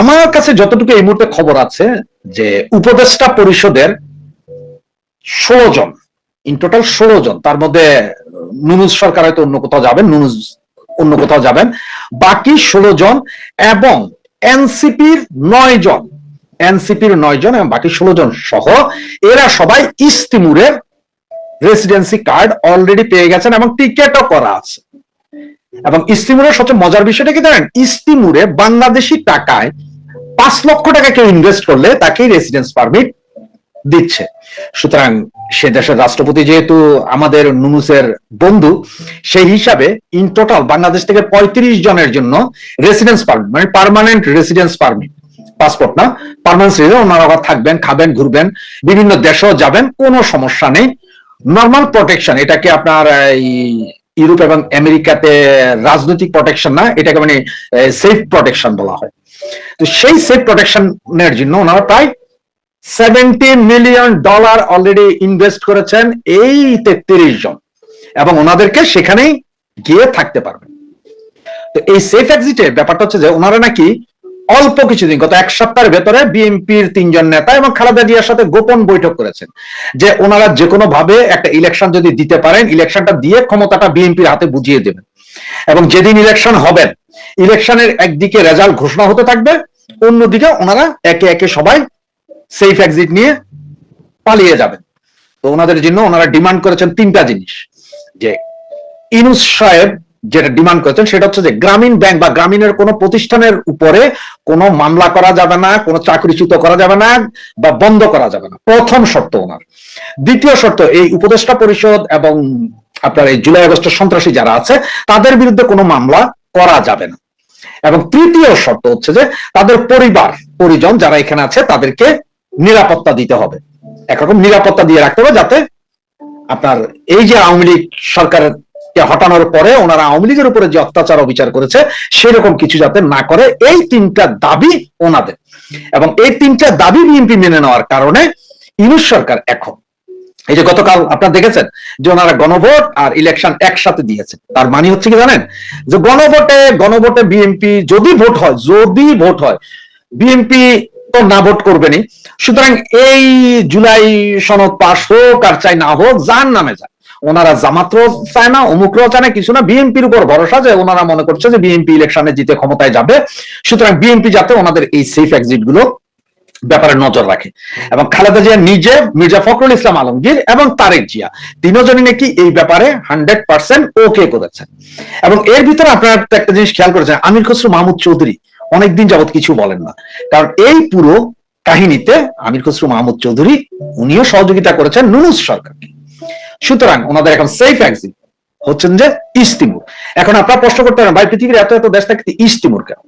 আমার কাছে যতটুকু এই মুহূর্তে খবর আছে যে উপদেষ্টা পরিষদের ষোলো জন ইন টোটাল ষোলো জন, তার মধ্যে নুনুজ সরকার হয়তো অন্য কোথাও যাবেন, নুনুজ অন্য কোথাও যাবেন, বাকি ষোলো জন এবং এনসিপির নয় জন, এনসিপির নয় জন এবং বাকি ষোলো জন সহ এরা সবাই ইস্তিমুরের রেসিডেন্সি কার্ড অলরেডি পেয়ে গেছেন এবং টিকেটও করা আছে। এবং ইস্তিমুরের সবচেয়ে মজার বিষয়টা কি জানেন? ইস্তিমুরে বাংলাদেশি টাকায় পাঁচ লক্ষ টাকা কেউ ইনভেস্ট করলে তাকেই রেসিডেন্স পারমিট দিচ্ছে। সুতরাং সে দেশের রাষ্ট্রপতি যেহেতু আমাদের নুনুসের বন্ধু, সেই হিসাবে ইন টোটাল বাংলাদেশ থেকে পঁয়ত্রিশ জনের জন্য রেসিডেন্স পারমিট মানে পার্মানেন্ট রেসিডেন্স পারমিট পাসপোর্ট না পারমানেন্ট পার্মানেন্ট ওনারা থাকবেন, খাবেন, ঘুরবেন, বিভিন্ন দেশেও যাবেন, কোনো সমস্যা নেই। নর্মাল প্রোটেকশন এটাকে আপনার এই ইউরোপ এবং আমেরিকাতে রাজনৈতিক প্রোটেকশন না, এটাকে মানে সেফ প্রোটেকশন বলা হয়। তো সেই সেফ প্রোটেকশনের জন্য ওনারা প্রায় seventy million dollar already invest করেছেন এই তেত্রিশ জন। এবং ওনাদেরকে সেখানেই গিয়ে থাকতে পারবেন। তো এই সেফ এক্সিটের ব্যাপারটা হচ্ছে যে, ওনারা নাকি অল্প কিছুদিন, গত এক সপ্তাহের ভেতরে বিএনপির তিনজন নেতা এবং খালেদা জিয়ার সাথে গোপন বৈঠক করেছেন, যে ওনারা যে কোনো ভাবে একটা ইলেকশন যদি দিতে পারেন ইলেকশনটা দিয়ে ক্ষমতাটা বিএনপির হাতে বুঝিয়ে দেবেন। এবং যেদিন ইলেকশন হবেন ইলেকশনের একদিকে রেজাল্ট ঘোষণা হতে থাকবে, অন্যদিকে ওনারা একে একে সবাই সেফ এক্সিট নিয়ে পালিয়ে যাবেন। তো ওনাদের জন্য ওনারা ডিমান্ড করেছেন তিনটা জিনিস, যে ইনুস সাহেব যেটা ডিমান্ড করেছেন, সেটা হচ্ছে যে গ্রামীণ ব্যাংক বা গ্রামীণের কোনো প্রতিষ্ঠানের উপরে কোনো মামলা করা যাবে না, কোনো চাকরিচ্যুত করা যাবে না বা বন্ধ করা যাবে না। প্রথম শর্ত ওনার। দ্বিতীয় শর্ত, এই উপদেষ্টা পরিষদ এবং আপনার এই জুলাই আগস্টের সন্ত্রাসী যারা আছে, তাদের বিরুদ্ধে কোনো মামলা করা যাবে না। এবং তৃতীয় শর্ত হচ্ছে যে তাদের পরিবার, পরিজন যারা এখানে আছে, তাদেরকে নিরাপত্তা দিতে হবে। একরকম নিরাপত্তা দিয়ে রাখতে হবে যাতে আপনার এই যে আওয়ামী লীগ সরকারের হটানোর পরে ওনারা আওয়ামী লীগের উপরে যে অত্যাচার অবিচার করেছে, সেরকম কিছু যাতে না করে, এই তিনটা দাবি ওনাদের। এবং এই তিনটা দাবি বিএনপি মেনে নেওয়ার কারণে ইউনুস সরকার এখন, এই যে গতকাল আপনারা দেখেছেন যে ওনারা গণভোট আর ইলেকশন একসাথে দিয়েছে তার মানে হচ্ছে কি জানেন? যে গণভোটে গণভোটে বিএনপি যদি ভোট হয়, যদি ভোট হয়, বিএনপি তো না ভোট করবেনই। সুতরাং এই জুলাই সনদ পাশ হোক আর চাই না হোক, যার নামে যায় ওনারা জামাতও চায় না, অমুকরাও চায় না, কিছু না। বিএনপির উপর ভরসা যে ওনারা মনে করছে যে বিএনপি ইলেকশনে জিতে ক্ষমতায় যাবে। সুতরাং বিএনপি যাতে ওনাদের এই সেফ এক্সিটগুলো ব্যাপারে নজর রাখে। এবং খালেদা জিয়া নিজে মির্জা ফখরুল ইসলাম আলমগীর এবং তারেক জিয়া, তিনজনই নাকি এই ব্যাপারে হান্ড্রেড পার্সেন্ট ওকে করেছেন। এবং এর ভিতরে আপনারা একটা জিনিস খেয়াল করেছেন, আমির খসরু মাহমুদ চৌধুরী অনেকদিন যাবত কিছু বলেন না। কারণ এই পুরো কাহিনীতে আমির খসরু মাহমুদ চৌধুরী, উনিও সহযোগিতা করেছেন নুনুস সরকারকে। সুতরাং ওনাদের এখন সেফ এক্সিট হচ্ছেন যে ইস্তিমুর এখন আপনারা প্রশ্ন করতে পারেন, ভাই, পৃথিবীর এত এত দেশ থাকতে ইস্তিমুর কেন?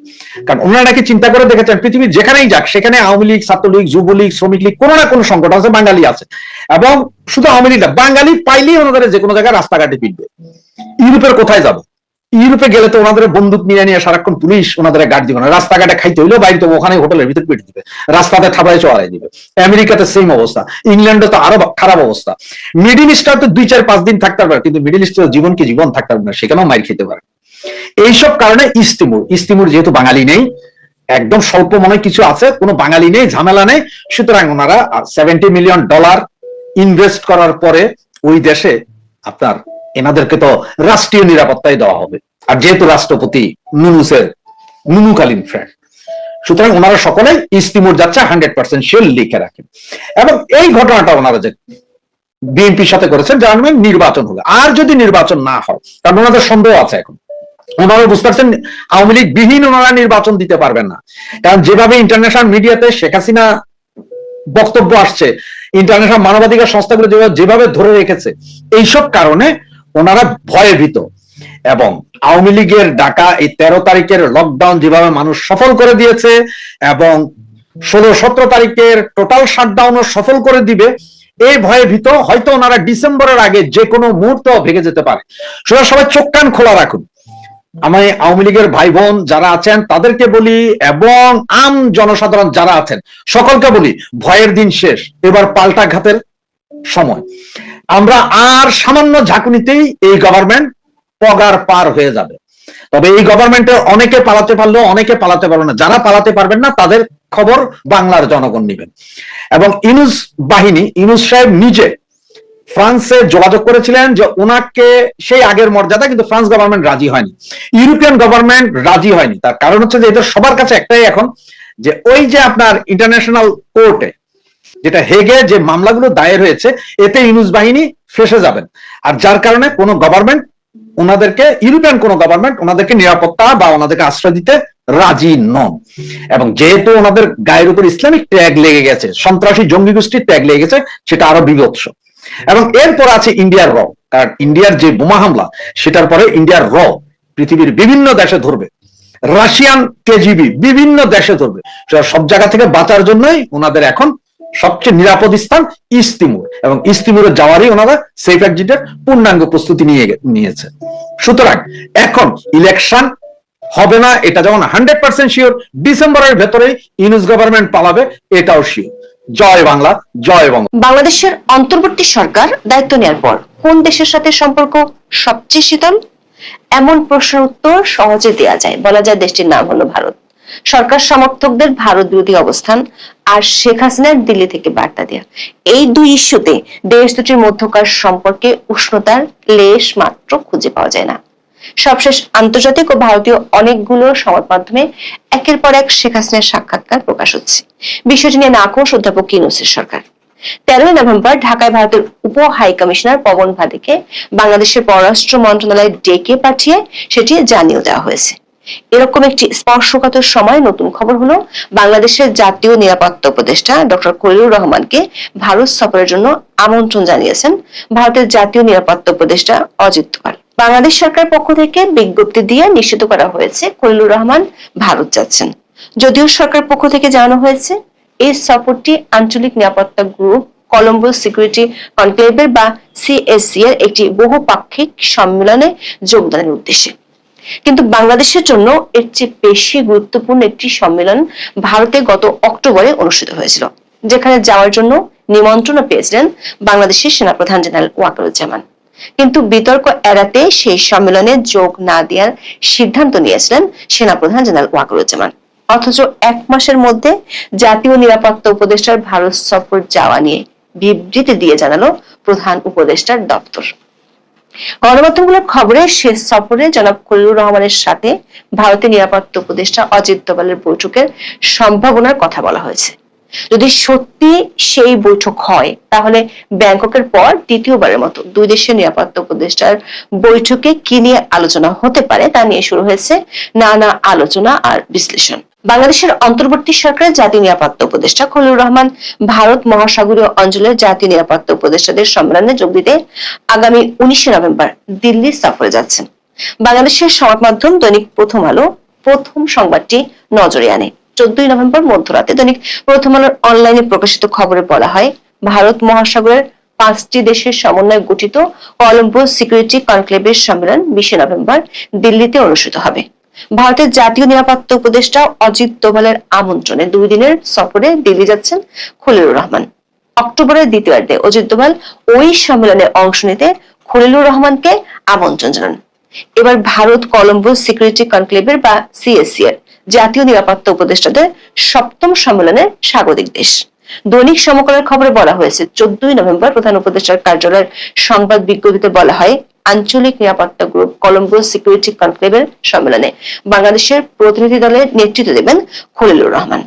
কারণ ওনারা নাকি চিন্তা করে দেখেছেন, পৃথিবীর যেখানেই যাক, সেখানে আওয়ামী লীগ, ছাত্রলীগ, যুবলীগ, শ্রমিক লীগ, কোনো না কোনো সংকট আছে, বাঙালি আছে। এবং শুধু আওয়ামী লীগ না, বাঙালি পাইলেই ওনাদের যে কোনো জায়গায় রাস্তাঘাটে পিটবে। ইউরোপের কোথায় যাব? ইউরোপে গেলে তো ওনাদের বন্দুক নিয়ে নিয়ে সারাক্ষণ পুলিশ ওনাদের গার্ড দিবে না। রাস্তাঘাটে খাইতে হইলেও বাইরে তো ওখানে হোটেলের ভিতর পেটে দিবে। রাস্তাতে থাবায় চড়াই দিবে। আমেরিকাতে সেম অবস্থা। ইংল্যান্ডে তো আরও খারাপ অবস্থা। মিডিল ইস্টার তো দুই চার পাঁচ দিন থাকতে পারে কিন্তু মিডিল ইস্টের জীবন কি জীবন থাকতে পারবে না, সেখানেও মাইর খেতে পারে। এইসব কারণে ইস্তিমুর ইস্তিমুর যেহেতু বাঙালি নেই, একদম স্বল্প মনে কিছু আছে, কোনো বাঙালি নেই, ঝামেলা নেই। সুতরাং ওনারা সেভেন্টি মিলিয়ন ডলার ইনভেস্ট করার পরে ওই দেশে আপনার এনাদেরকে তো রাষ্ট্রীয় নিরাপত্তাই দেওয়া হবে। আর যেহেতু রাষ্ট্রপতি নুনুসের নুনুকালীন ফ্রেন্ড সুতরাং ওনারা সকলে ইস্তিমুর যাচ্ছে হান্ড্রেড পার্সেন্ট শিওর লিখে রাখেন। এবং এই ঘটনাটা ওনারা যে বিএনপির সাথে করেছেন, যার মানে নির্বাচন হবে। আর যদি নির্বাচন না হয় কারণ ওনাদের সন্দেহ আছে এখন। ওনারা বুঝতে পারছেন, আওয়ামী লীগ বিহীন ওনারা নির্বাচন দিতে পারবেন না। কারণ যেভাবে ইন্টারন্যাশনাল মিডিয়াতে শেখ হাসিনা বক্তব্য আসছে ইন্টারন্যাশনাল মানবাধিকার সংস্থাগুলো যেভাবে ধরে রেখেছে, এইসব কারণে ওনারা ভয়ে ভীত। এবং আওয়ামী লীগের ডাকা এই তেরো তারিখের লকডাউন যেভাবে মানুষ সফল করে দিয়েছে এবং ষোলো, সতেরো তারিখের টোটাল শাটডাউনও সফল করে দিবে, এই ভয়ে ভীত হয়তো ওনারা ডিসেম্বরের আগে যে কোনো মুহূর্ত ভেঙে যেতে পারে। সুতরাং সবাই চোখ কান খোলা রাখুন। আমি আওয়ামী লীগের ভাই বোন যারা আছেন, তাদেরকে বলি এবং আম জনসাধারণ যারা আছেন, সকলকে বলি, ভয়ের দিন শেষ। এবার পাল্টা ঘাতের সময়। আমরা আর সামান্য ঝাঁকুনিতেই এই গভর্নমেন্ট পগার পার হয়ে যাবে। তবে এই গভর্নমেন্টের অনেকে পালাতে পারলেও অনেকে পালাতে পারবে না। যারা পালাতে পারবেন না, তাদের খবর বাংলার জনগণ নেবেন। এবং ইনুস বাহিনী, ইনুস সাহেব নিজে ফ্রান্সে যোগাযোগ করেছিলেন যে ওনাকে সেই আগের মর্যাদা কিন্তু ফ্রান্স গভর্নমেন্ট রাজি হয়নি। ইউরোপিয়ান গভর্নমেন্ট রাজি হয়নি। তার কারণ হচ্ছে যে এদের সবার কাছে একটাই এখন যে ওই যে আপনার ইন্টারন্যাশনাল কোর্টে যেটা হেগে যে মামলাগুলো দায়ের হয়েছে, এতে ইউনুস বাহিনী ফেসে যাবেন। আর যার কারণে কোনো গভর্নমেন্ট ওনাদেরকে, ইউরোপিয়ান কোন গভর্নমেন্ট ওনাদেরকে নিরাপত্তা বা ওনাদেরকে আশ্রয় দিতে রাজি নন। এবং যেহেতু ওনাদের গায়ের উপর ইসলামিক ট্যাগ লেগে গেছে, সন্ত্রাসী জঙ্গি গোষ্ঠীর ট্যাগ লেগে গেছে, সেটা আরও বিভৎস। এবং এরপর আছে ইন্ডিয়ার র, কারণ ইন্ডিয়ার যে বোমা হামলা, সেটার পরে ইন্ডিয়ার র পৃথিবীর বিভিন্ন দেশে ধরবে। রাশিয়ান কেজিবি বিভিন্ন দেশে ধরবে। সব জায়গা থেকে বাঁচার জন্যই ওনাদের এখন সবচেয়ে নিরাপদ স্থান ইস্তিমুর এবং ইস্তিমুরে যাওয়ারই ওনারা সেফ এক্সিটের পূর্ণাঙ্গ প্রস্তুতি নিয়ে নিয়েছে। সুতরাং এখন ইলেকশন হবে না, এটা যেমন হান্ড্রেড পার্সেন্ট শিওর ডিসেম্বরের ভেতরেই ইউনুস গভর্নমেন্ট পালাবে, এটাও শিওর জয় বাংলা, জয় বঙ্গ। বাংলাদেশের অন্তর্বর্তী সরকার দায়িত্ব নেওয়ার পর কোন দেশের সাথে সম্পর্ক সবচেয়ে শীতল? এমন প্রশ্নের উত্তর সহজে দেওয়া যায়। বলা যায় দেশটির নাম হলো ভারত। সরকার সমর্থকদের ভারত বিরোধী অবস্থান আর শেখ হাসিনার দিল্লি থেকে বার্তা দেয়া। এই দুই ইস্যুতে দেশ দুটির মধ্যকার সম্পর্কে উষ্ণতার লেশ মাত্র খুঁজে পাওয়া যায় না। সবশেষ আন্তর্জাতিক ও ভারতীয় অনেকগুলো সংবাদ মাধ্যমে একের পর এক শেখ হাসিনার সাক্ষাৎকার প্রকাশ হচ্ছে। বিষয়টি নিয়ে নাকশ অধ্যাপক ইউনুসের সরকার। তেরোই নভেম্বর ঢাকায় ভারতের উপ হাই কমিশনার পবন ভাদেকে বাংলাদেশের পররাষ্ট্র মন্ত্রণালয়ে ডেকে পাঠিয়ে সেটি জানিয়ে দেওয়া হয়েছে। এরকম একটি স্পর্শকাতর সময় নতুন খবর হলো বাংলাদেশের জাতীয় নিরাপত্তা উপদেষ্টা ডক্টর কলিউর রহমানকে ভারত সফরের জন্য আমন্ত্রণ জানিয়েছেন ভারতের জাতীয় নিরাপত্তা উপদেষ্টা অজিত দোভাল। বাংলাদেশ সরকার পক্ষ থেকে বিজ্ঞপ্তি দিয়ে নিশ্চিত করা হয়েছে খলিলুর রহমান ভারত যাচ্ছেন। যদিও সরকার পক্ষ থেকে জানানো হয়েছে, এই সফরটি আঞ্চলিক নিরাপত্তা গ্রুপ কলম্বো সিকিউরিটি কনক্লেভের বা সিএসসি এর একটি বহুপাক্ষিক সম্মেলনে যোগদানের উদ্দেশ্যে। কিন্তু বাংলাদেশের জন্য এর চেয়ে বেশি গুরুত্বপূর্ণ একটি সম্মেলন ভারতে গত অক্টোবরে অনুষ্ঠিত হয়েছিল, যেখানে যাওয়ার জন্য নিমন্ত্রণ পেয়েছিলেন বাংলাদেশের সেনাপ্রধান জেনারেল ওয়াকারুজ্জামান। কিন্তু বিতর্ক এড়াতে সেই সম্মেলনে যোগ না দেওয়ার সিদ্ধান্ত নিয়েছিলেন সেনাপ্রধান জেনারেল ওয়াকারুজ্জামান। অথচ এক মাসের মধ্যে জাতীয় নিরাপত্তা উপদেষ্টার ভারত সফর যাওয়া নিয়ে বিবৃতি দিয়ে জানালো প্রধান উপদেষ্টার দপ্তর। গণমাধ্যমগুলোর খবরে শেষ সফরে জনাব খলিলুর রহমানের সাথে ভারতের নিরাপত্তা উপদেষ্টা অজিত দোভালের বৈঠকের সম্ভাবনার কথা বলা হয়েছে। যদি সত্যি সেই বৈঠক হয়, তাহলে ব্যাংককের পর দ্বিতীয়বারের মতো দুই দেশের নিরাপত্তা উপদেষ্টার বৈঠকে কি নিয়ে আলোচনা হতে পারে তা নিয়ে শুরু হয়েছে নানা আলোচনা আর বিশ্লেষণ। বাংলাদেশের অন্তর্বর্তী সরকারের জাতীয় নিরাপত্তা উপদেষ্টা খলিলুর রহমান ভারত মহাসাগরীয় অঞ্চলের জাতীয় নিরাপত্তা উপদেষ্টাদের সম্মেলনে যোগ দিতে আগামী উনিশে নভেম্বর দিল্লি সফরে যাচ্ছেন। বাংলাদেশের সংবাদ মাধ্যম দৈনিক প্রথম আলো প্রথম সংবাদটি নজরে আনে। চোদ্দই নভেম্বর মধ্যরাতে দৈনিক প্রথম আলোর অনলাইনে প্রকাশিত খবরে বলা হয়, ভারত মহাসাগরের পাঁচটি দেশের সমন্বয়ে গঠিত কলম্বো সিকিউরিটি কনক্লেভের সম্মেলন বিশে নভেম্বর দিল্লিতে অনুষ্ঠিত হবে। ভারতের জাতীয় নিরাপত্তা উপদেষ্টা অজিত দোভালের আমন্ত্রণে দুই দিনের সফরে দিল্লি যাচ্ছেন খলিলুর রহমান। অক্টোবরের দ্বিতীয়ার্ধে অজিত দোভাল ওই সম্মেলনে অংশ নিতে খলিলুর রহমানকে আমন্ত্রণ জানান। এবার ভারত কলম্বো সিকিউরিটি কনক্লেভের বা সিএসসি এর জাতীয় নিরাপত্তা উপদেষ্টাদের সপ্তম সম্মেলনের স্বাগতিক দেশ। দৈনিক সমকালের খবরে বলা হয়েছে, চোদ্দই নভেম্বর প্রধান উপদেষ্টার কার্যালয়ের সংবাদ বিজ্ঞপ্তিতে বলা হয় আঞ্চলিক নিরাপত্তা গ্রুপ কলম্বো সিকিউরিটি কনক্লেভের সম্মেলনে বাংলাদেশের প্রতিনিধি দলের নেতৃত্ব দেবেন খলিলুর রহমান।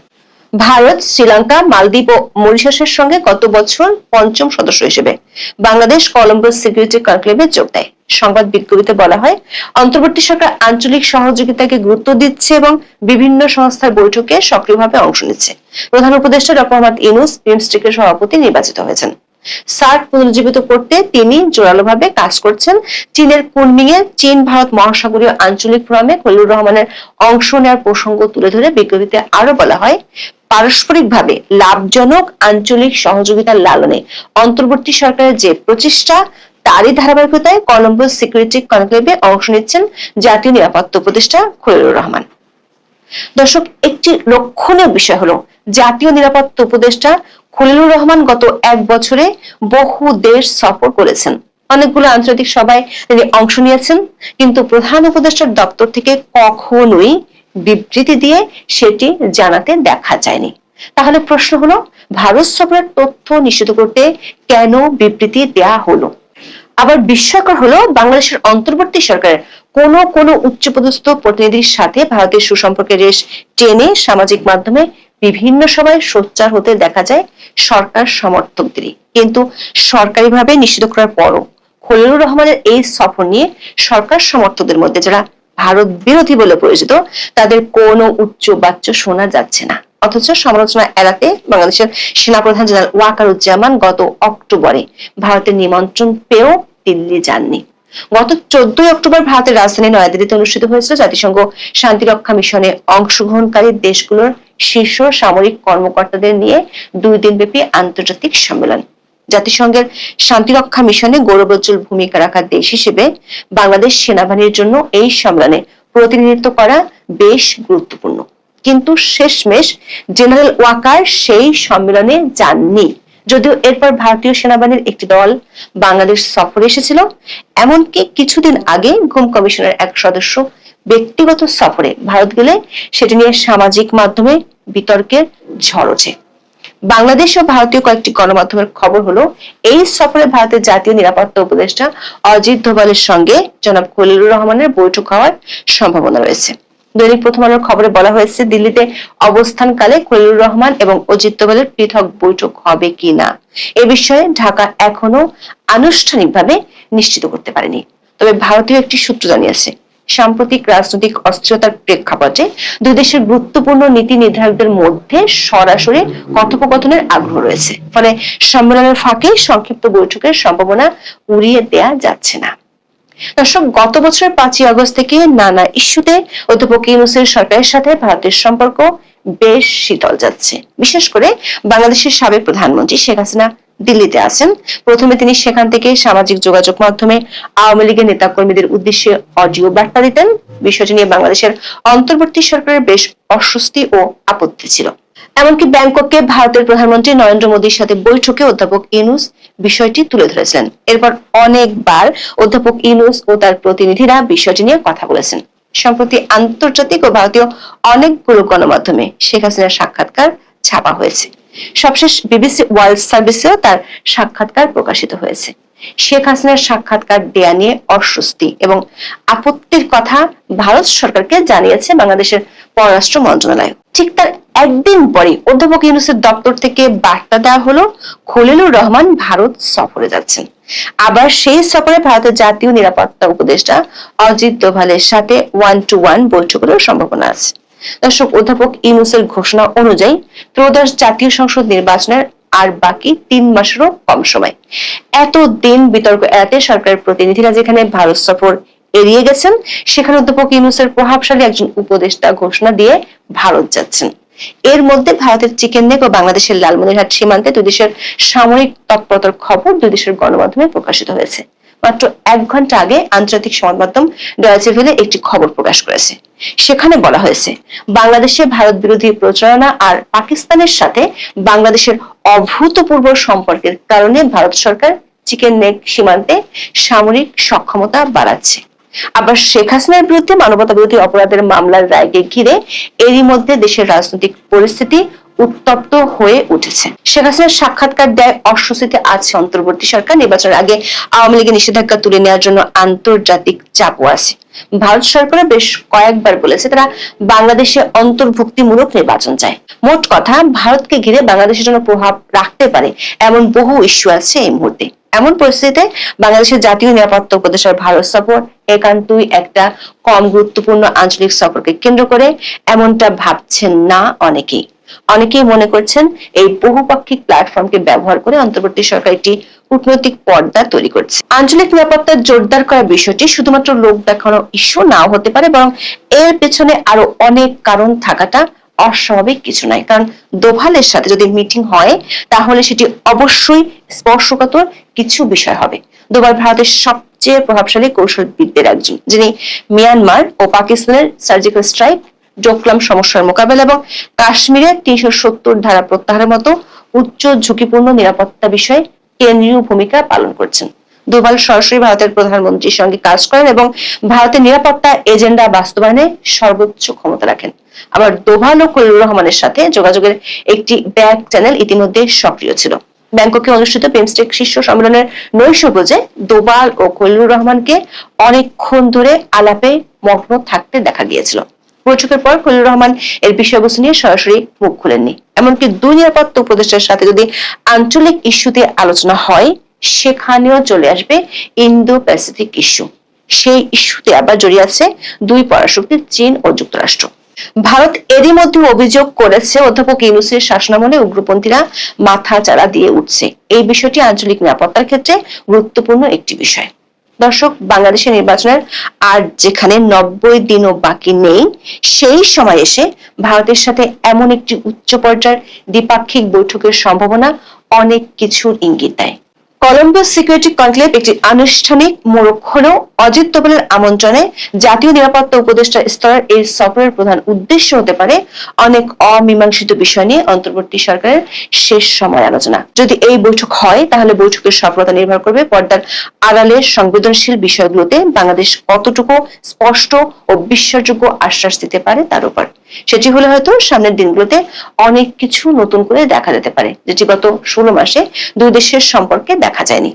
ভারত, শ্রীলঙ্কা, মালদ্বীপ ও মরিশাসের সঙ্গে গত বছর পঞ্চম সদস্য হিসেবে বাংলাদেশ কলম্বো সিকিউরিটি কনক্লেভে যোগ দেয়। সংবাদ বিজ্ঞপ্তিতে বলা হয়, অন্তর্বর্তী সরকার আঞ্চলিক সহযোগিতাকে গুরুত্ব দিচ্ছে এবং বিভিন্ন সংস্থার বৈঠকে সক্রিয়ভাবে অংশ নিচ্ছে। প্রধান উপদেষ্টা ডক্টর মোহাম্মদ ইনুস বিমস্টেকের সভাপতি নির্বাচিত হয়েছেন। সার্ক পুনরুজ্জীবিত করতে তিনি জোরালোভাবে কাজ করছেন। চীনের কুনমিং এ চীন, ভারত মহাসাগরীয় আঞ্চলিক ফোরামে খলিলুর রহমানের অংশ নেওয়ার প্রসঙ্গ তুলে ধরে বিজ্ঞপ্তিতে আরও বলা হয়, পারস্পরিকভাবে লাভজনক আঞ্চলিক সহযোগিতার লালনে অন্তর্বর্তী সরকারের যে প্রচেষ্টা, তারই ধারাবাহিকতায় কলম্বো সিকিউরিটি কনক্লেভে অংশ নিচ্ছেন জাতীয় নিরাপত্তা উপদেষ্টা খলিলুর রহমান। দর্শক, একটি লক্ষণীয় বিষয় হলো, জাতীয় নিরাপত্তা উপদেষ্টা খলিলুর রহমান গত এক বছরে বহু দেশ সফর করেছেন। অনেকগুলো আন্তর্জাতিক সভায় তিনি অংশ নিয়েছেন, কিন্তু প্রধান উপদেষ্টার দপ্তর থেকে কখনোই বিবৃতি দিয়ে সেটি জানাতে দেখা যায়নি। তাহলে প্রশ্ন হলো, ভারত সফরের তথ্য নিশ্চিত করতে কেন বিবৃতি দেয়া হলো? আবার বিস্ময়কর হলো, বাংলাদেশের অন্তর্বর্তী সরকারের কোন কোন উচ্চপদস্থ প্রতিনিধির সাথে ভারতের সুসম্পর্কের রেশ টেনে সামাজিক মাধ্যমে বিভিন্ন সময় সোচ্চার হতে দেখা যায় সরকার সমর্থকদেরই। কিন্তু সরকারিভাবে নিষিদ্ধ করার পরও খলিলুর রহমানের এই সফর নিয়ে সরকার সমর্থকদের মধ্যে যারা ভারত বিরোধী বলে পরিচিত, তাদের কোনো উচ্চ বাচ্চ শোনা যাচ্ছে না। অথচ সমালোচনা এড়াতে বাংলাদেশের সেনাপ্রধান জেনারেল ওয়াকারুজ্জামান গত অক্টোবরে ভারতের নিমন্ত্রণ পেয়েও দিল্লি যাননি। গত চোদ্দই অক্টোবর ভারতের রাজধানী নয়াদিল্লিতে অনুষ্ঠিত হয়েছিল জাতিসংঘ শান্তিরক্ষা মিশনে অংশগ্রহণকারী দেশগুলোর শীর্ষ সামরিক কর্মকর্তাদের নিয়ে দুই দিনব্যাপী আন্তর্জাতিক সম্মেলন। জাতিসংঘের শান্তিরক্ষা মিশনে গৌরবোজ্জ্বল ভূমিকা রাখা দেশ হিসেবে বাংলাদেশ সেনাবাহিনীর জন্য এই সম্মেলনে প্রতিনিধিত্ব করা বেশ গুরুত্বপূর্ণ। কিন্তু শেষমেশ জেনারেল ওয়াকার সেই সম্মেলনে যাননি। যদিও এরপর ভারতীয় সেনাবাহিনীর একটি দল বাংলাদেশ সফরে এসেছিল, এমনকি কিছুদিন আগে ঘুম কমিশনের এক সদস্য ব্যক্তিগত সফরে ভারত গেলে সেটি নিয়ে সামাজিক মাধ্যমে বিতর্কের ঝড় ওঠে। বাংলাদেশ ও ভারতীয় কয়েকটি গণমাধ্যমের খবর হলো, এই সফরে ভারতের জাতীয় নিরাপত্তা উপদেষ্টা অজিত দোভালের সঙ্গে জনাব খলিলুর রহমানের বৈঠক হওয়ার সম্ভাবনা রয়েছে। দৈনিক প্রথম আলোর খবরে বলা হয়েছে, দিল্লিতে অবস্থানকালে খলিলুর রহমান এবং অজিত দোভালের পৃথক বৈঠক হবে কিনা? এ বিষয়ে ঢাকা এখনও আনুষ্ঠানিকভাবে নিশ্চিত করতে পারেনি। তবে ভারতীয় একটি সূত্র জানিয়েছে, সাম্প্রতিক রাজনৈতিক অস্থিরতার প্রেক্ষাপটে দুই দেশের গুরুত্বপূর্ণ নীতি নির্ধারকদের মধ্যে সরাসরি কথোপকথনের আগ্রহ রয়েছে। ফলে সম্মেলনের ফাঁকে সংক্ষিপ্ত বৈঠকের সম্ভাবনা উড়িয়ে দেয়া যাচ্ছে না। দর্শক, গত বছরের পাঁচই আগস্ট থেকে নানা ইস্যুতে অধ্যাপক ইউনুসের সরকারের সাথে ভারতের সম্পর্ক বেশ শীতল যাচ্ছে। বিশেষ করে বাংলাদেশের সাবেক প্রধানমন্ত্রী শেখ হাসিনা দিল্লিতে আছেন। প্রথমে তিনি সেখান থেকে সামাজিক যোগাযোগ মাধ্যমে আওয়ামী লীগের নেতাকর্মীদের উদ্দেশ্যে অডিও বার্তা দিতেন। বিষয়টি নিয়ে বাংলাদেশের অন্তর্বর্তী সরকারের বেশ অস্বস্তি ও আপত্তি ছিল। এমনকি ব্যাংককে ভারতের প্রধানমন্ত্রী নরেন্দ্র মোদীর সাথে বৈঠকে অধ্যাপক ইউনুস বিষয়টি তুলে ধরেছিলেন এরপর অনেকবার অধ্যাপক ইউনুস ও তার প্রতিনিধিরা বিষয়টি নিয়ে কথা বলেছেন। সম্প্রতি আন্তর্জাতিক ও ভারতীয় অনেকগুলো গণমাধ্যমে শেখ হাসিনার সাক্ষাৎকার ছাপা হয়েছে। সবশেষ বিবিসি ওয়ার্ল্ড সার্ভিসেও তার সাক্ষাৎকার প্রকাশিত হয়েছে। শেখ হাসিনার সাক্ষাৎকার দেয়া নিয়ে অস্বস্তি এবং আপত্তির কথা ভারত সরকারকে জানিয়েছে বাংলাদেশের পররাষ্ট্র মন্ত্রণালয়। ঠিক তার একদিন পরে অধ্যাপক ইউনুসের দপ্তর থেকে বার্তা দেওয়া হলো, খলিলুর রহমান ভারত সফরে যাচ্ছেন। আবার সেই সফরে ভারতের জাতীয় নিরাপত্তা উপদেষ্টা অজিত দোভালের সাথে ওয়ান টু ওয়ান বৈঠকেরও সম্ভাবনা আছে। দর্শক, অধ্যাপক ইউনুসের ঘোষণা অনুযায়ী ত্রয়োদশ জাতীয় সংসদ নির্বাচনের আর বাকি তিন মাসেরও কম সময়। এত দিন বিতর্ক এড়াতে সরকারের প্রতিনিধিরা যেখানে ভারত সফর এড়িয়ে গেছেন। সেখানে অধ্যাপক ইউনুসের প্রভাবশালী একজন উপদেষ্টা ঘোষণা দিয়ে ভারত যাচ্ছেন। এর মধ্যে ভারতের চিকেন নেক ও বাংলাদেশের লালমনিরহাট সীমান্তে দুই দেশের সামরিক তৎপরতার খবর দুই দেশের গণমাধ্যমে প্রকাশিত হয়েছে। মাত্র এক ঘণ্টা আগে আন্তর্জাতিক সংবাদ মাধ্যম ডয়েচে ভেলে একটি খবর প্রকাশ করেছে। সেখানে বলা হয়েছে, বাংলাদেশে ভারত বিরোধী প্রচারণা আর পাকিস্তানের সাথে বাংলাদেশের অভূতপূর্ব সম্পর্কের কারণে ভারত সরকার চিকেন নেক সীমান্তে সামরিক সক্ষমতা বাড়াচ্ছে। আবার শেখ হাসিনার বিরুদ্ধে মানবতা বিরোধী অপরাধের মামলার রায়কে ঘিরে এরই মধ্যে দেশের রাজনৈতিক পরিস্থিতি উত্তপ্ত হয়ে উঠেছে। শেখ হাসিনার সাক্ষাৎকার দেয় অস্বস্তিতে আছে অন্তর্বর্তী সরকার, নির্বাচনের আগে আওয়ামী লীগের নিষেধাজ্ঞা তুলে নেওয়ার জন্য আন্তর্জাতিক চাপও আছে। ভারত সরকার বেশ কয়েকবার বলেছে তারা বাংলাদেশে অন্তর্ভুক্তিমূলক নির্বাচন চায়। মোট কথা, ভারতকে ঘিরে বাংলাদেশের জন্য প্রভাব রাখতে পারে এমন বহু ইস্যু আছে এই মুহূর্তে। এমন পরিস্থিতিতে বাংলাদেশের জাতীয় নিরাপত্তা উপদেষ্টার ভারত সফর একান্তই একটা কম গুরুত্বপূর্ণ আঞ্চলিক সফরকে কেন্দ্র করে, এমনটা ভাবছেন না অনেকেই। অনেকেই মনে করছেন এই বহুপাক্ষিক প্ল্যাটফর্মকে ব্যবহার করে অন্তর্বর্তী সরকার একটি কূটনৈতিক পর্দা তৈরি করছে। আঞ্চলিক নিরাপত্তা জোরদার করার বিষয়টি শুধুমাত্র লোক দেখানো ইস্যু নাও হতে পারে, বরং এর পেছনে আরও অনেক কারণ থাকাটা অস্বাভাবিক কিছু নয়। কারণ দোভালের সাথে যদি মিটিং হয়, তাহলে সেটি অবশ্যই স্পর্শকাতর কিছু বিষয় হবে। দোভাল ভারতের সবচেয়ে প্রভাবশালী কৌশলবিদদের একজন, যিনি মিয়ানমার ও পাকিস্তানের সার্জিক্যাল স্ট্রাইক ডোকলাম সমস্যার মোকাবেলা এবং কাশ্মীরে তিনশো সত্তর ধারা প্রত্যাহারের মতো উচ্চ ঝুঁকিপূর্ণ নিরাপত্তা বিষয়ে কেন্দ্রীয় ভূমিকা পালন করছেন। দোভাল সরাসরি ভারতের প্রধানমন্ত্রীর সঙ্গে কাজ করেন এবং ভারতের নিরাপত্তা এজেন্ডা বাস্তবায়নে সর্বোচ্চ ক্ষমতা রাখেন। আবার দোভাল ও খলিলুর রহমানের সাথে যোগাযোগের একটি ব্যাক চ্যানেল ইতিমধ্যে সক্রিয় ছিল। ব্যাংককে অনুষ্ঠিত বিমস্টেক শীর্ষ সম্মেলনের নৈশভোজে দোবাল ও খলিলুর রহমানকে অনেকক্ষণ ধরে আলাপে মগ্ন থাকতে দেখা গিয়েছিল। বৈঠকের পর খলিলুর রহমান এর বিষয়বস্তু নিয়ে সরাসরি মুখ খুলেননি। এমনকি দুই নিরাপত্তা উপদেষ্টার সাথে যদি আঞ্চলিক ইস্যুতে আলোচনা হয়, সেখানেও চলে আসবে ইন্দো প্যাসিফিক ইস্যু। সেই ইস্যুতে আবার জড়িয়ে আছে দুই পরাশক্তি, চীন ও যুক্তরাষ্ট্র। ভারত এরই মধ্যে অভিযোগ করেছে, অধ্যাপক ইউনুসের শাসনামলে উগ্রপন্থীরা মাথা চাড়া দিয়ে উঠছে। এই বিষয়টি আঞ্চলিক নিরাপত্তার ক্ষেত্রে গুরুত্বপূর্ণ একটি বিষয়। দর্শক বাংলাদেশের নির্বাচনের আর যেখানে নব্বই দিনও বাকি নেই, সেই সময় এসে ভারতের সাথে এমন একটি উচ্চ পর্যায়ের দ্বিপাক্ষিক বৈঠকের সম্ভাবনা অনেক কিছুর ইঙ্গিত দেয়। কলম্বো সিকিউরিটি কনক্লেভ একটি আনুষ্ঠানিক মোড়ক হলেও অজিত দোভালের আমন্ত্রণে জাতীয় নিরাপত্তা উপদেষ্টা স্তরের এই সফরের প্রধান উদ্দেশ্য হতে পারে অনেক অমীমাংসিত বিষয় নিয়ে অন্তর্বর্তী সরকারের শেষ সময় আলোচনা। যদি এই বৈঠক হয়, তাহলে বৈঠকের সফলতা নির্ভর করবে পর্দার আড়ালের সংবেদনশীল বিষয়গুলোতে বাংলাদেশ কতটুকু স্পষ্ট ও বিশ্বাসযোগ্য আশ্বাস দিতে পারে তার উপর। সেটি হলে হয়তো সামনের দিনগুলোতে অনেক কিছু নতুন করে দেখা যেতে পারে, যেটি গত ষোলো মাসে দুই দেশের সম্পর্কে দেখা যায়নি।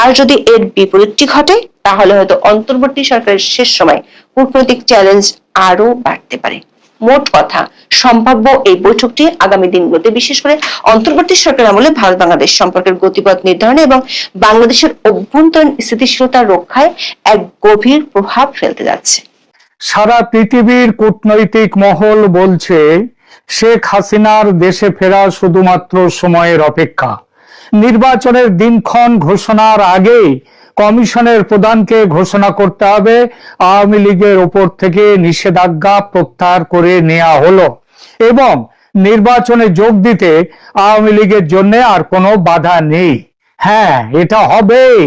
আর যদি এর বিপরীতটি ঘটে, তাহলে হয়তো অন্তর্বর্তী সরকারের শেষ সময় কূটনৈতিক চ্যালেঞ্জ আরও বাড়তে পারে। মোট কথা, সম্ভাব্য এই বৈঠকটি আগামী দিনগুলোতে বিশেষ করে অন্তর্বর্তী সরকার আমলে ভারত বাংলাদেশ সম্পর্কের গতিপথ নির্ধারণে এবং বাংলাদেশের অভ্যন্তরীণ স্থিতিশীলতা রক্ষায় এক গভীর প্রভাব ফেলতে যাচ্ছে। সারা পৃথিবীর কূটনৈতিক মহল বলছে, শেখ হাসিনার দেশে ফেরা শুধুমাত্র সময়ের অপেক্ষা। নির্বাচনের দিনক্ষণ ঘোষণার আগেই কমিশনের প্রধানকে ঘোষণা করতে হবে, আওয়ামী লীগের ওপর থেকে নিষেধাজ্ঞা প্রত্যাহার করে নেওয়া হলো এবং নির্বাচনে যোগ দিতে আওয়ামী লীগের জন্য আর কোনো বাধা নেই। হ্যাঁ এটা হবেই।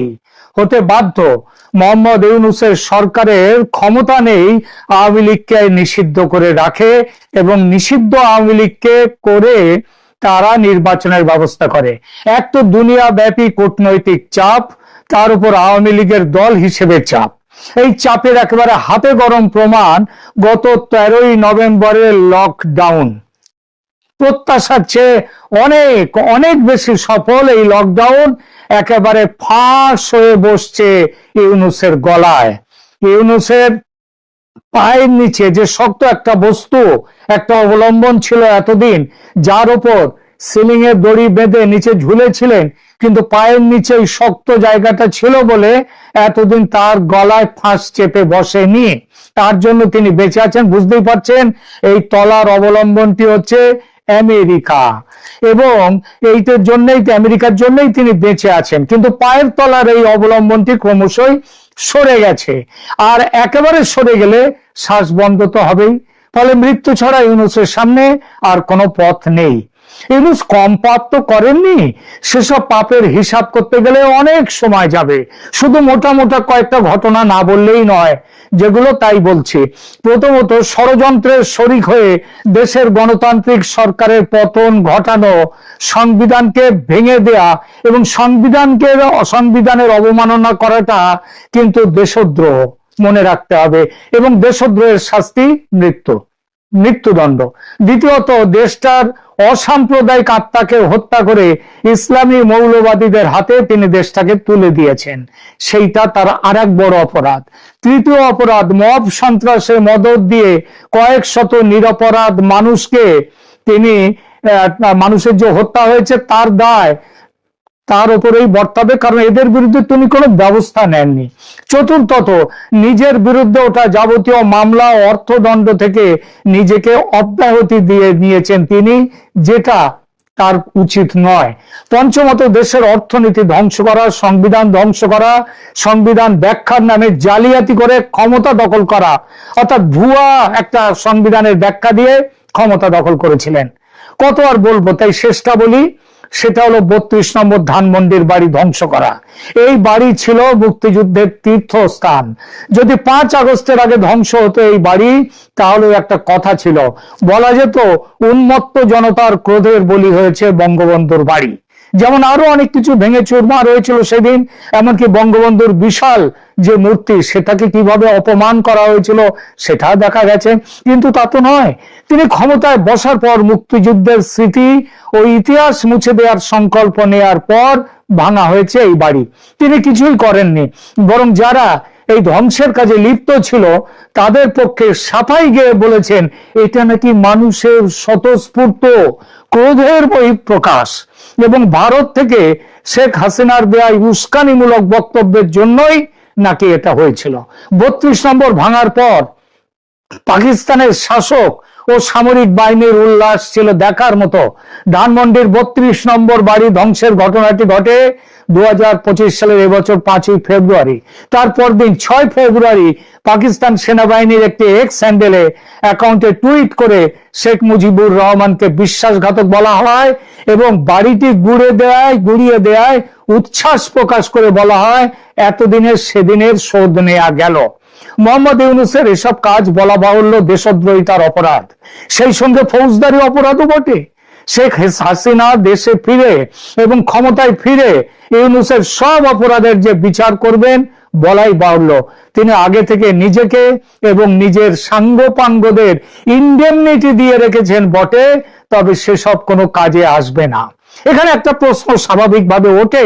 হতে বাধ্য। মোহাম্মদ ইউনুসের সরকারের ক্ষমতা নেই আওয়ামী লীগকে নিষিদ্ধ করে রাখে এবং নিষিদ্ধ আওয়ামী লীগকে করে তারা নির্বাচনের ব্যবস্থা করে। এক তো দুনিয়া ব্যাপী কূটনৈতিক চাপ, তার উপর আওয়ামী লীগের দল হিসেবে চাপ। এই চাপের একেবারে হাতে গরম প্রমাণ গত তেরোই নভেম্বরের লকডাউন প্রত্যাশার চেয়ে অনেক অনেক বেশি সফল এই লকডাউন একেবারে ফাঁস হয়ে বসছে ইউনুসের গলায়। ইউনুসের পায়ের নিচে যে শক্ত একটা বস্তু, একটা অবলম্বন ছিল এতদিন, যার উপর সিলিং এর দড়ি বেঁধে নিচে ঝুলেছিলেন, কিন্তু পায়ের নিচে শক্ত জায়গাটা ছিল বলে এতদিন তার গলায় ফাঁস চেপে বসেনি। তার জন্য তিনি বেঁচে আছেন, বুঝতেই পারছেন, এই তলার অবলম্বনটি হচ্ছে আমেরিকা। এবং এইটার জন্যই আমেরিকার জন্যই তিনি বেঁচে আছেন। কিন্তু পায়ের তলার এই অবলম্বনটি ক্রমশই সরে গেছে। আর একেবারে সরে গেলে শ্বাস বন্ধ তো হবেই। ফলে মৃত্যু ছাড়া ইউনুসের সামনে আর কোনো পথ নেই। ইউনুস কম পাপ তো করেননি। সেসব পাপের হিসাব করতে গেলে অনেক সময় যাবে। শুধু মোটা মোটা কয়েকটা ঘটনা না বললেই নয় যেগুলো তাই বলছে। প্রথমত, ষড়যন্ত্রের শরিক হয়ে দেশের গণতান্ত্রিক সরকারের পতন ঘটানো, সংবিধানকে ভেঙে দেয়া এবং সংবিধানকে সংবিধানের অবমাননা করাটা কিন্তু দেশদ্রোহ, মনে রাখতে হবে। এবং দেশদ্রোহের শাস্তি মৃত্যু মৃত্যুদণ্ড। দ্বিতীয়ত, দেশটার অসাম্প্রদায়িক আত্মাকে হত্যা করে ইসলামী মৌলবাদীদের হাতে তিনি দেশটাকে তুলে দিয়েছেন। সেইটা তার আর বড় অপরাধ। তৃতীয় অপরাধ, মব সন্ত্রাসে মদত দিয়ে কয়েক শত নিরপরাধ মানুষকে তিনি মানুষের যে হত্যা হয়েছে তার দায় তার উপরেই বর্তাবে, কারণ এদের বিরুদ্ধে তিনি কোনো ব্যবস্থা নেননি। চতুর্থত, নিজের বিরুদ্ধে ওটা যাবতীয় মামলা অর্থদণ্ড থেকে নিজেকে অব্যাহতি দিয়ে নিয়েছেন তিনি, যেটা তার উচিত নয়। পঞ্চমত, দেশের অর্থনীতি ধ্বংস করা, সংবিধান ধ্বংস করা, সংবিধান ব্যাখ্যার নামে জালিয়াতি করে ক্ষমতা দখল করা, অর্থাৎ ভুয়া একটা সংবিধানের ব্যাখ্যা দিয়ে ক্ষমতা দখল করেছিলেন। কত আর বলব, তাই শেষটা বলি সেটা হলো বত্রিশ নম্বর ধানমন্ডির বাড়ি ধ্বংস করা। এই বাড়ি ছিল মুক্তিযুদ্ধের তীর্থস্থান। যদি পাঁচ আগস্টের আগে ধ্বংস হতো এই বাড়ি, তাহলে একটা কথা ছিল। বলা যেত, উন্মত্ত জনতার ক্রোধের বলি হয়েছে বঙ্গবন্ধুর বাড়ি। যেমন আরও অনেক কিছু ভেঙে চুরমার হয়েছিল সেদিন, এমনকি বঙ্গবন্ধুর বিশাল যে মূর্তি, সেটাকে কীভাবে অপমান করা হয়েছিল সেটা দেখা গেছে। কিন্তু তা তো নয়। তিনি ক্ষমতায় বসার পর মুক্তিযুদ্ধের স্মৃতি ও ইতিহাস মুছে দেওয়ার সংকল্প নেয়ার পর ভাঙা হয়েছে এই বাড়ি। তিনি কিছুই করেননি, বরং যারা এই ধ্বংসের কাজে লিপ্ত ছিল, তাদের পক্ষে সাফাই গিয়ে বলেছেন, এটা নাকি মানুষের স্বতঃস্ফূর্ত, ক্রোধের বহিঃপ্রকাশ। এবং ভারত থেকে শেখ হাসিনার দেয়া উস্কানিমূলক বক্তব্যের জন্যই নাকি এটা হয়েছিল। বত্রিশ নম্বর ভাঙার পর পাকিস্তানের শাসক ও সামরিক বাহিনীর উল্লাস ছিল দেখার মতো। ধানমন্ডির বত্রিশ নম্বর বাড়ি ধ্বংসের ঘটনাটি ঘটে দু হাজার পঁচিশ সালের এবছর পাঁচই ফেব্রুয়ারি। তারপর দিন ছয় ফেব্রুয়ারি পাকিস্তান সেনাবাহিনীর একটি এক্স হ্যান্ডেলে অ্যাকাউন্টে টুইট করে শেখ মুজিবুর রহমানকে বিশ্বাসঘাতক বলা হয় এবং বাড়িটি গুড়ে দেয়, গুড়িয়ে দেয়, উচ্ছ্বাস প্রকাশ করে বলা হয়, এতদিনের সেদিনের শোধ নেওয়া গেল। মোহাম্মদ ইউনুসের এসব কাজ বলা বাহুল্য দেশদ্রোহিতার অপরাধ। সেই সঙ্গে ফৌজদারি অপরাধও বটে। শেখ হাসিনা দেশে ফিরে এবং ক্ষমতায় ফিরে ইউনুসের সব অপরাধের যে বিচার করবেন বলাই বাহুল্য। তিনি আগে থেকে নিজেকে এবং নিজের সাঙ্গপাঙ্গদের ইন্ডেমনিটি দিয়ে রেখেছেন বটে, তবে সেসব কোনো কাজে আসবে না। এখানে একটা প্রশ্ন স্বাভাবিকভাবে ওঠে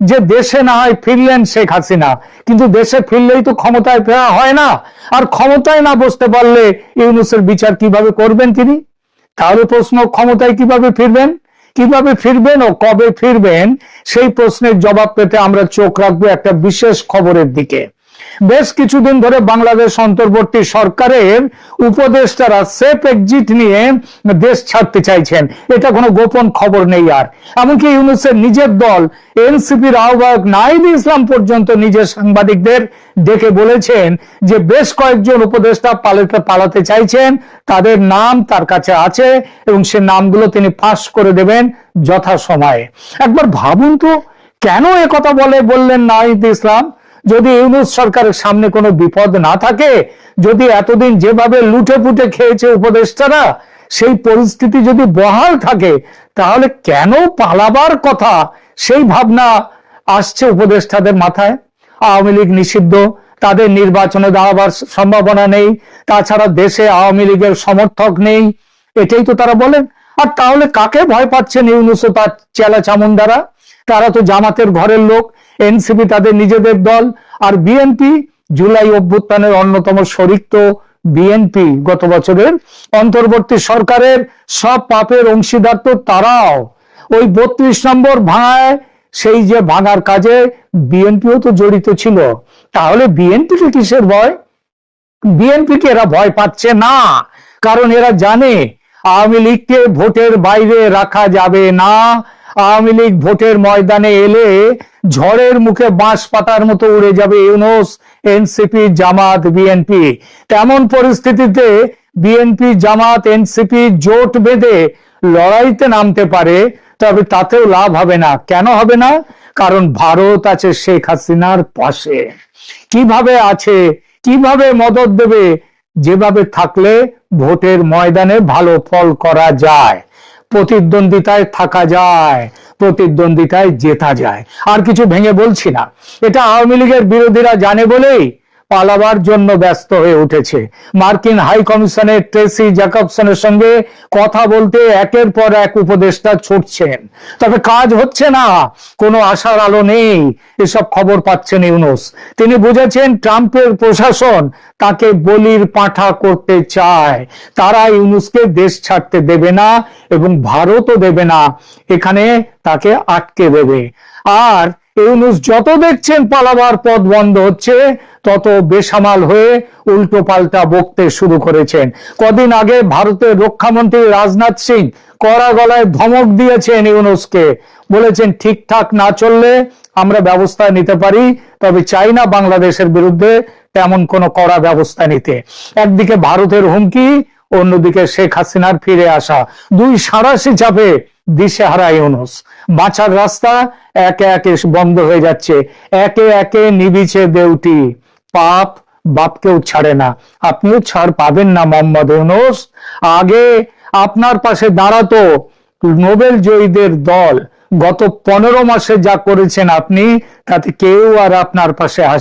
যে দেশে না হয় ফিরলেন শেখ হাসিনা, কিন্তু দেশে ফিরলেই তো ক্ষমতায় ফেরা হয় না। আর ক্ষমতায় না বসতে পারলে ইউনুসের বিচার কীভাবে করবেন তিনি? তাহলে প্রশ্ন ক্ষমতায় কীভাবে ফিরবেন? কীভাবে ফিরবেন ও কবে ফিরবেন? সেই প্রশ্নের জবাব পেতে আমরা চোখ রাখব একটা বিশেষ খবরের দিকে। বেশ কিছুদিন ধরে বাংলাদেশ অন্তর্বর্তী সরকারের উপদেষ্টারা সেফ এক্সিট নিয়ে দেশ ছাড়তে চাইছেন। এটা কোনো গোপন খবর নেই আর। এমনকি ইউনুসের নিজের দল, এনসিপির আহ্বায়ক নাইদ ইসলাম পর্যন্ত নিজের সাংবাদিকদের ডেকে বলেছেন যে বেশ কয়েকজন উপদেষ্টা পালাতে পালাতে চাইছেন। তাদের নাম তার কাছে আছে এবং সে নামগুলো তিনি পাশ করে দেবেন যথাসময়ে। একবার ভাবুন তো, কেন কথা বলে বললেন নাহিদ ইসলাম? যদি ইউনুস সরকারের সামনে কোনো বিপদ না থাকে, যদি এতদিন যেভাবে লুটে পুটে খেয়েছে উপদেষ্টারা, সেই পরিস্থিতি যদি বহাল থাকে, তাহলে কেন পালাবার কথা? সেই ভাবনা আসছে উপদেষ্টাদের মাথায়। আওয়ামী লীগ নিষিদ্ধ, তাদের নির্বাচনে দাঁড়াবার সম্ভাবনা নেই, তাছাড়া দেশে আওয়ামী লীগের সমর্থক নেই, এটাই তো তারা বলেন। আর তাহলে কাকে ভয় পাচ্ছেন ইউনুস ও তার চেলা চামুন্ডারা? তারা তো জামাতের ঘরের লোক, এনসিপি তাদের নিজেদের দল, আর বিএনপি জুলাই অভ্যুত্থানের অন্যতম শরিক তো বিএনপি গত বছরের অন্তর্বর্তী সরকারের সব পাপের অংশীদার তো তারাও। ওই বত্রিশ নম্বর ভাঙায় সেই যে ভাঙার কাজে বিএনপিও তো জড়িত ছিল। তাহলে বিএনপিকে কিসের ভয়? বিএনপিকে এরা ভয় পাচ্ছে না, কারণ এরা জানে আওয়ামী লীগকে ভোটের বাইরে রাখা যাবে না। আওয়ামী লীগ ভোটের ময়দানে এলে ঝড়ের মুখে বাঁশ পাতার মতো উড়ে যাবে ইউনুস, এনসিপি, জামাত, বিএনপি। তেমন পরিস্থিতিতে বিএনপি, জামাত, এনসিপি জোট বেঁধে লড়াইতে নামতে পারে, তবে তাতেও লাভ হবে না। কেন হবে না? কারণ ভারত আছে শেখ হাসিনার পাশে। কীভাবে আছে, কীভাবে মদত দেবে, যেভাবে থাকলে ভোটের ময়দানে ভালো ফল করা যায়। প্রতিদ্বন্দ্বিতায় থাকা যায়, প্রতিদ্বন্দ্বিতায় জেতা যায়। আর কিছু ভেঙে বলছি না। এটা আওয়ামী লীগের বিরোধীরা জানে বলেই পালাবার জন্য ব্যস্ত হয়ে উঠেছে। মার্কিন হাই কমিশনের ট্রেসি জ্যাকবসনের সঙ্গে কথা বলতে একের পর এক উপদেষ্টা ছুটছেন। তবে কাজ হচ্ছে না, কোনো আশার আলো নেই, এসব খবর পাচ্ছেন ইউনুস। তিনি বুঝেছেন ট্রাম্পের প্রশাসন তাকে বলির পাঠা করতে চায়। তারা ইউনুসকে দেশ ছাড়তে দেবে না এবং ভারতও দেবে না, এখানে তাকে আটকে দেবে। আর ইউনুস যত দেখছেন পালাবার পথ বন্ধ হচ্ছে তত বেসামাল হয়ে উল্টো পাল্টা বকতে শুরু করেছেন। কদিন আগে ভারতের রক্ষামন্ত্রী রাজনাথ সিং কড়া গলায় ধমক দিয়েছেন ইউনুসকে। বলেছেন, ঠিকঠাক না চললে আমরা ব্যবস্থা নিতে পারি, তবে চাই না বাংলাদেশের বিরুদ্ধে তেমন কোনো কড়া ব্যবস্থা নিতে। একদিকে ভারতের হুমকি, অন্যদিকে শেখ হাসিনার ফিরে আসা। দুই সাঁড়াশি চাপে দিশেহারা ইউনুস। বাঁচার রাস্তা একে একে বন্ধ হয়ে যাচ্ছে। একে একে নিবিছে দেউটি। পাপ বাপকেও ছাড়ে না। আপনিও ছাড় পাবেন না, মোহাম্মদ ইউনুস। আগে আপনার পাশে দাঁড়াতো নোবেল জয়ীদের দল। গত পনেরো মাসে যা করেছেন আপনি, তাতে কেউ আর আপনার পাশে আসে